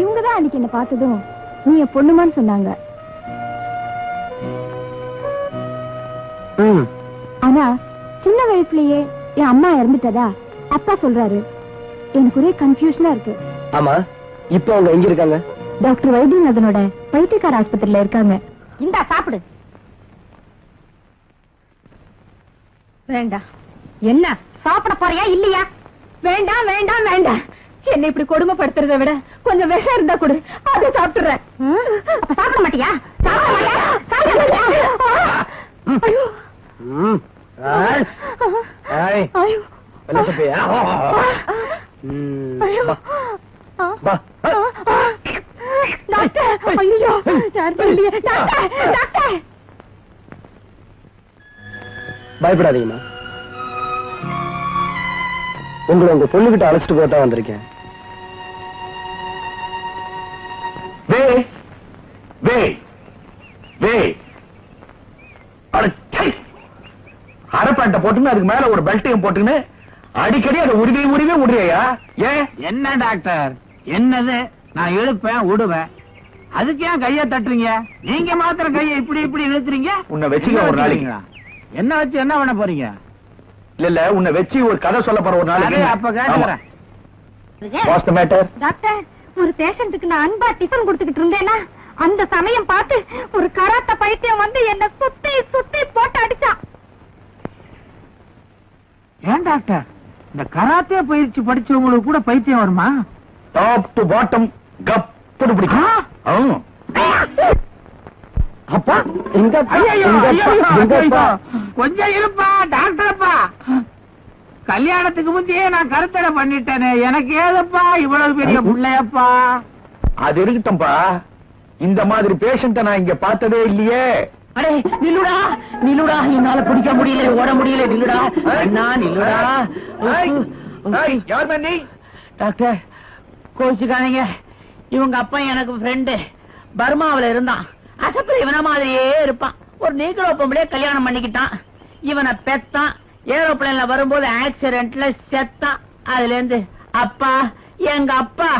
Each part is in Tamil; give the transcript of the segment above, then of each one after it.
இவங்க தான் அன்னைக்கு என்ன பார்த்ததும் நீ என் பொண்ணுமான்னு சொன்னாங்க. ஆனா சின்ன வயசுலயே என் அம்மா இறந்துட்டதா? அப்பா சொல்றாரு. எனக்கு ஒரே கன்ஃபியூஷனா இருக்கு. ஆமா இப்போ அவங்க எங்க இருக்காங்க? டாக்டர் வைத்தியநாதனோட பைத்தியக்கார ஆஸ்பத்திரியில இருக்காங்க. இந்தா சாப்பிடு. வேண்டாம். என்ன சாப்பிட போறியா இல்லையா? வேண்டாம் வேண்டாம் வேண்டாம். என்னை இப்படி கொடுமைப்படுத்துறதை விட கொஞ்சம் விஷம் இருந்தா கொடு. அதை சாப்பிட்டுறேன். சாப்பிட மாட்டியா? சாப்பிட மாட்டியா? பயப்படாதீங்கம்மா. உங்களை உங்க பொண்ணுகிட்ட அழைச்சிட்டு போக தான் வந்திருக்கேன். அரைப்பேண்ட போட்டுன்னு அதுக்கு மேல ஒரு பெல்ட்டையும் போட்டுன்னு அடிக்கடி அதை உருவி உருவி விடுறியா ஏன்? என்ன டாக்டர்? என்னது? நான் இழுப்பேன் விடுவேன் அதுக்கு ஏன் கைய தட்டுறீங்க? நீங்க மாத்திரம் கைய இப்படி இப்படி இழுத்துறீங்க உன்னை வச்சுக்க ஒரு நாளைக்கு. என்ன வச்சு என்ன பண்ண போறீங்க? இல்ல இல்ல உன்னை வச்சு ஒரு கதை சொல்ல போற ஒரு சரி, அப்ப கேட்டுக்கிறேன். வாட்ஸ் த மேட்டர் டாக்டர் ஒரு பேஷண்ட்டுக்கு நான் அன்பா டிஃபன் கொடுத்துக்கிட்டு இருந்தேன்னா அந்த சமயம் பார்த்து ஒரு கராத்த பைத்தியம் வந்து என்ன சுத்தி சுத்தி போட்டு அடிச்சான் ஏன் டாக்டர்? இந்த கராத்தே பயிற்சி படிச்சவங்களுக்கு கூட பைத்தியம் வருமா? டாப் டு பாட்டம் கப்புன்னு பிடிக்கும். அப்பா எங்க. கொஞ்சம் இருப்பா டாக்டர்ப்பா கல்யாணத்துக்கு முந்தையே நான் கருத்தடை பண்ணிட்டேனே. எனக்கு ஏதப்பா இவ்வளவு பெரிய பிள்ளையப்பா? அது இருக்கட்டும்பா. இந்த மாதிரி பேஷண்ட நான் இங்க பார்த்ததே இல்லையே. அடே நில்லுடா நில்லுடா என்னால பிடிக்க முடியல ஓட முடியல நில்லுடா. அண்ணா நில்லுடா. யார் நீ டாக்டர் கோச்சுக்காதீங்க. இவங்க அப்பா எனக்கு ஃப்ரெண்டு பர்மாவுல இருந்தான். அசப்புல இவன மாதிரியே இருப்பான். ஒரு நீக்கிரோ பொம்பளைய கல்யாணம் பண்ணிக்கிட்டான். இவனை பெத்தான். ஏரோப்ளேன்ல வரும்போது ஆக்சிடென்ட்ல செத்தான். அதுல இருந்து அப்பா எங்க அப்பா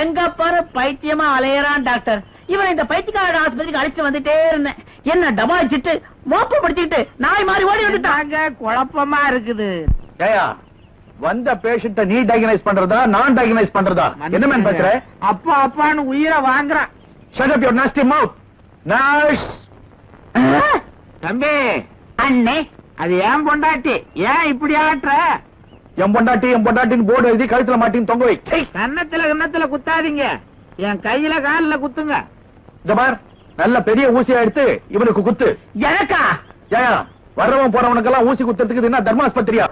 எங்க பாரு பைத்தியமா அலையறான் டாக்டர். இவன் இந்த பைத்தியக்கார ஆஸ்பத்திரிக்கு அழைச்சு வந்துட்டே இருந்தேன். என்ன டபாய்ச்சிட்டு மோப்ப படிச்சுக்கிட்டு நாய் மாதிரி ஓடி வந்துட்டாங்க குழப்பமா இருக்குது? ஏயா வந்த பேஷண்ட நீ டயக்னைஸ் பண்றதா நான் டயக்னைஸ் பண்றதா? என்ன மேன் பேசுற? அப்பா அப்பான்னு உயிரை வாங்குறான். Shut up your nasty mouth. Nurse தம்பி. அண்ணே. அது ஏன் பொண்டாட்டி? ஏன் இப்படி ஆட்டுற என் பொண்டாட்டி என் பொண்டாட்டின்னு போர்டு எழுதி கழுத்துல மாட்டின்னு தொங்க வை. சை. கன்னத்துல கன்னத்துல குத்தாதீங்க. என் கையில கால்ல குத்துங்க. இந்த பார். நல்ல பெரிய ஊசியா எடுத்து இவனுக்கு குத்து. எனக்கா? ஏயா வர்றவன் போறவனுக்கெல்லாம் ஊசி குத்துறதுக்கு என்ன தர்மாஸ்பத்திரியா?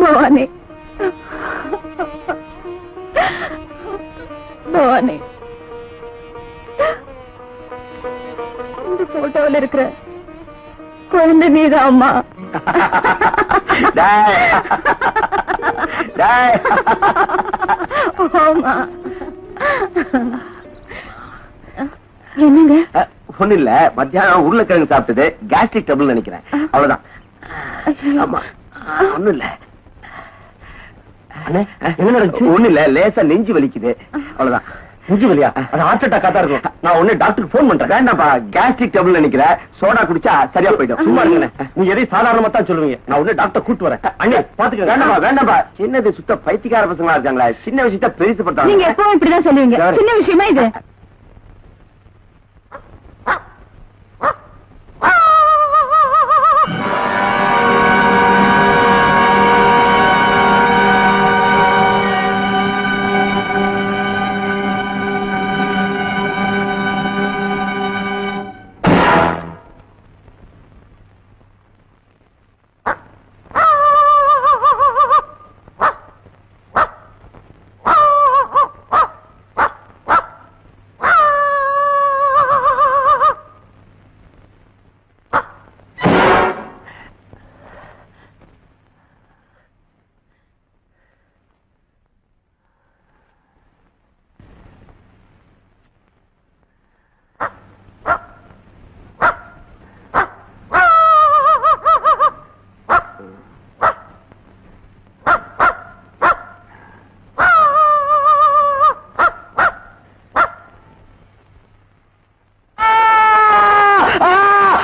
பவானி பவானி இந்த போட்டோவில் இருக்கிற குழந்தை நீதான் அம்மா. டேய். டேய். ஆமா. என்னங்க? ஒண்ணு இல்ல. மத்தியானம் உருளைக்கிழங்கு சாப்பிட்டது. கேஸ்ட்ரிக் ட்ரபிள் நினைக்கிறேன். அவ்வளவுதான். ஆமா. ஒண்ணும் இல்ல. என்ன நடந்துச்சு? ஒண்ணு இல்ல. லேசா நெஞ்சு வலிக்குது. அவ்வளவுதான். நெஞ்சு வலியா அது ஹார்ட் அட்டாக்கா தான் இருக்கும். நான் ஒண்ணு டாக்டருக்கு ஃபோன் பண்றேன். வேண்டாம்ப்பா கேஸ்ட்ரிக் ட்ரபிள் நினைக்கிறேன் சோடா குடிச்சா சரியா போயிடும். சும்மா இருங்க நீங்க எதையும் சாதாரணமா தான் சொல்லுவீங்க. நான் ஒண்ணு டாக்டர் கூட்டு வரேன். அண்ணே பாத்துக்க வேண்டாம்பா வேண்டாம்பா சின்னது சுத்த பைத்தியக்கார பசங்களா இருக்காங்களா. சின்ன விஷயத்த பெருசு நீங்க பண்றாங்க எப்பவும் இப்படிதான் சொல்லுவீங்க. சின்ன விஷயமா இது?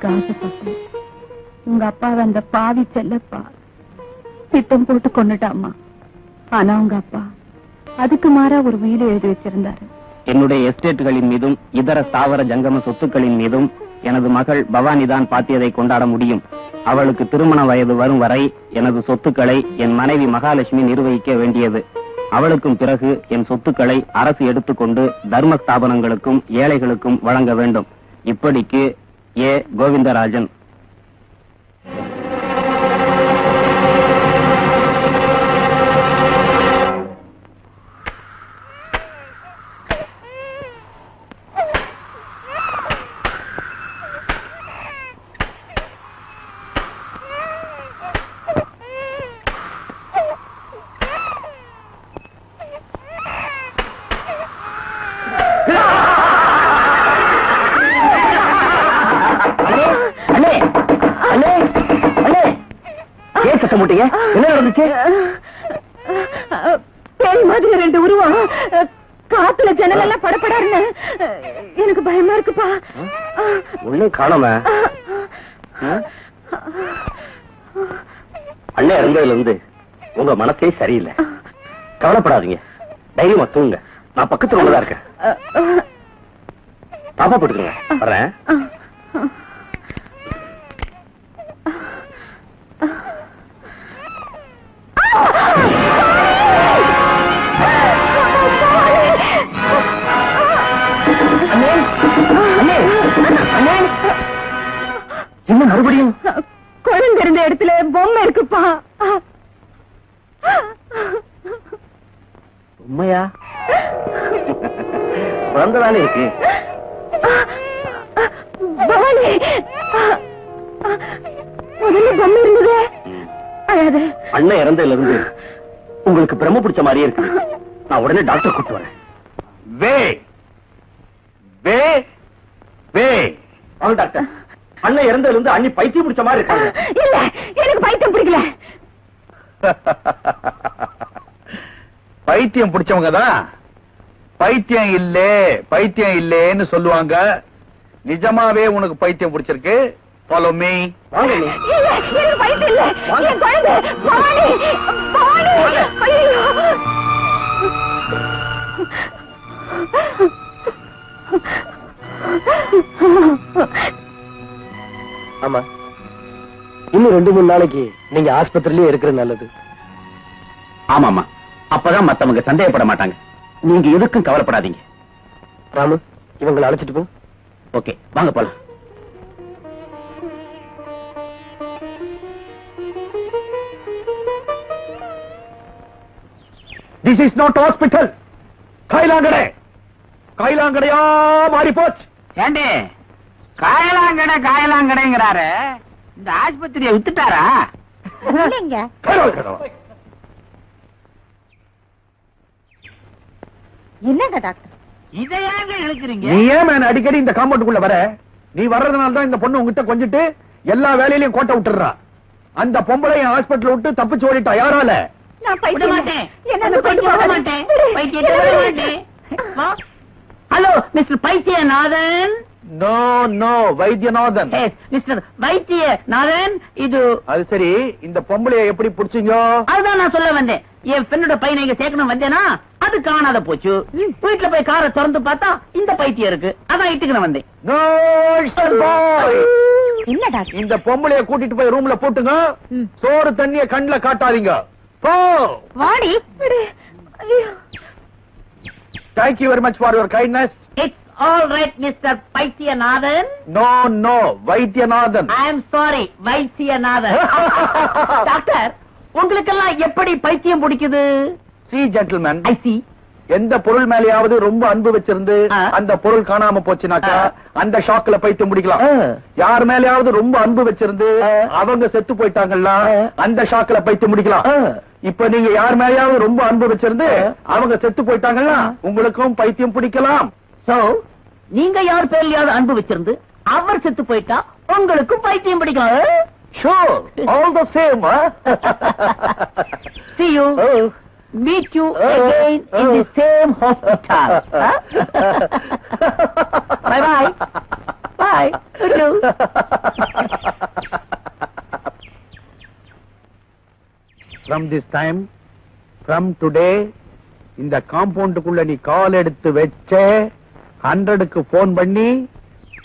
பணத்துக்கு ஆசைப்பட்டேன். உங்க அப்பா அந்த பாவி செல்லப்பா. திட்டம் போட்டு கொண்டுட்டாமா ஆனா உங்க அப்பா அதுக்கு மாறா ஒரு வீடு எழுதி வச்சிருந்தாரு. என்னுடைய எஸ்டேட்டுகளின் மீதும் இதர தாவர ஜங்கம சொத்துக்களின் மீதும் எனது மகள் பவானிதான் பாத்தியதை கொண்டாட முடியும். அவளுக்கு திருமண வயது வரும் வரை எனது சொத்துக்களை என் மனைவி மகாலட்சுமி நிர்வகிக்க வேண்டியது. அவளுக்கும் பிறகு என் சொத்துக்களை அரசு எடுத்துக்கொண்டு தர்ம ஸ்தாபனங்களுக்கும் ஏழைகளுக்கும் வழங்க வேண்டும். இப்படிக்கு ये गोविंदराजन। போட்டீங்க என்ன நடந்துச்சு? பேய் மாதிரி ரெண்டு உருவம். காத்துல ஜன்னல் எல்லாம் படப்படாருன்னு. எனக்கு பயமா இருக்குப்பா. ஒண்ணும் காணாம? அண்ணே இறந்ததுல இருந்து உங்க மனசே சரியில்லை. கவலைப்படாதீங்க. தைரியமா தூங்க நான் பக்கத்துல உள்ளதா இருக்கேன். பாப்பா போட்டுக்கோங்க. வர்றேன். குழந்தைதானே இருக்கு. பவானி முதல்ல பொம்மை இருந்தது. அழாத. அண்ணன் இறந்ததுல இருந்து உங்களுக்கு பிரம்ம பிடிச்ச மாதிரியே இருக்கு. நான் உடனே டாக்டர் கூட்டு வரேன். வே! வே! வே! வாங்க டாக்டர். அண்ணன் இறந்ததுல இருந்து அண்ணி பைத்தியம் பிடிச்ச மாதிரி இருக்காங்க. இல்ல எனக்கு பைத்தியம் பிடிக்கல. பைத்தியம் பிடிச்சவங்க தான். பைத்தியம் இல்லே பைத்தியம் இல்லேன்னு சொல்லுவாங்க. நிஜமாவே உனக்கு பைத்தியம் பிடிச்சிருக்கு. ஃபாலோ மீ ஆமா. இன்னும் ரெண்டு மூணு நாளைக்கு நீங்க ஆஸ்பத்திரியிலே இருக்கிறது நல்லது. ஆமாமா அப்பதான் மத்தவங்க சந்தேகப்பட மாட்டாங்க. நீங்க எதுக்கும் கவலைப்படாதீங்க. ராமு இவங்களை அழைச்சிட்டு போ. ஓகே வாங்க போலாம். திஸ் இஸ் நாட் ஹாஸ்பிட்டல் கைலாங்கடை. கைலாங்கடையா மாறி போச்சு ஏண்டி? காயலாங்கடை காயலாங்கடைங்கிறாரு இந்த ஆஸ்பத்திரியை வித்துட்டாரா? இல்லைங்க. என்னங்க டாக்டர்? இதை ஏங்க இழுக்கிறீங்க? நீ ஏன் மேன் அடிக்கடி இந்த காம்பவுண்டுக்குள்ள வர? நீ வர்றதுனால தான் இந்த பொண்ணு உங்ககிட்ட கொஞ்சிட்டு எல்லா வேலையிலயும் கோட்டை விட்டுறா. அந்த பொம்பளை என் ஹாஸ்பிட்டல் விட்டு தப்பிச்சு ஓடிட்டா யாரால. Hello mister Paithiyanathan? No no Vaidyanathan. Mister Vaidyanathan இது அது சரி இந்த பொம்பளைய எப்படி புடிச்சீங்க? அதுதான் நான் சொல்ல வந்தேன். என் ஃப்ரெண்டோட பையனை இங்க சேர்க்கணும் வந்தேனா? அது காணாத போச்சு. வீட்டுல போய் காரை திறந்து பார்த்தா இந்த பைத்தியம் இருக்கு. அதான் இட்டுக்கணும் வந்தேன். இந்த பொம்பளைய கூட்டிட்டு போய் ரூம்ல போட்டுங்க. சோறு தண்ணிய கண்ணுல காட்டாதீங்க. போ. வாடி. Thank you very much for your kindness it's all right mister Paithiyanathan. No no Vaidyanathan. I am sorry Vaidyanathan. Doctor உங்களுக்கெல்லாம் எப்படி பைத்தியம் பிடிக்குது? சி ஜென்டில்மேன் ஐ சி எந்த பொருள் மேலயாவது ரொம்ப அன்பு வச்சிருந்து. அந்த பொருள் காணாம போச்சுனாக்கா. அந்த ஷாக்ல பைத்தியம் முடிக்கலாம் யார் மேலயாவது ரொம்ப அன்பு வச்சிருந்து. அவங்க செத்து போயிட்டாங்கல்ல. அந்த ஷாக்ல பைத்தியம் முடிக்கலாம் இப்ப நீங்க யார் மேலயாவது ரொம்ப அன்பு வச்சிருந்து. அவங்க செத்து போயிட்டாங்கல்ல உங்களுக்கும் பைத்தியம் பிடிக்கலாம் சோ நீங்க யார் பேர்லயாவது அன்பு வச்சிருந்து அவர் செத்து போயிட்டா உங்களுக்கும் பைத்தியம் பிடிக்கும் sure all the same See you. Meet you again in the same hospital. Huh? bye bye. Bye. Good from this time from today இந்த காம்பவுண்டுக்குள்ள நீ கால் எடுத்து வச்ச ஹண்ட்ரடுக்கு போன் பண்ணி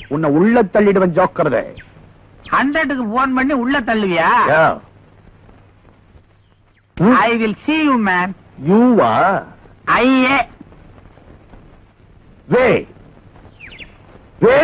உன்னை உள்ள தள்ளிடுவன் ஜோக்கிறத ஹண்ட்ரடுக்கு போன் பண்ணி உள்ள தள்ளுவியா I will see you man யூவா ஐயே வே வே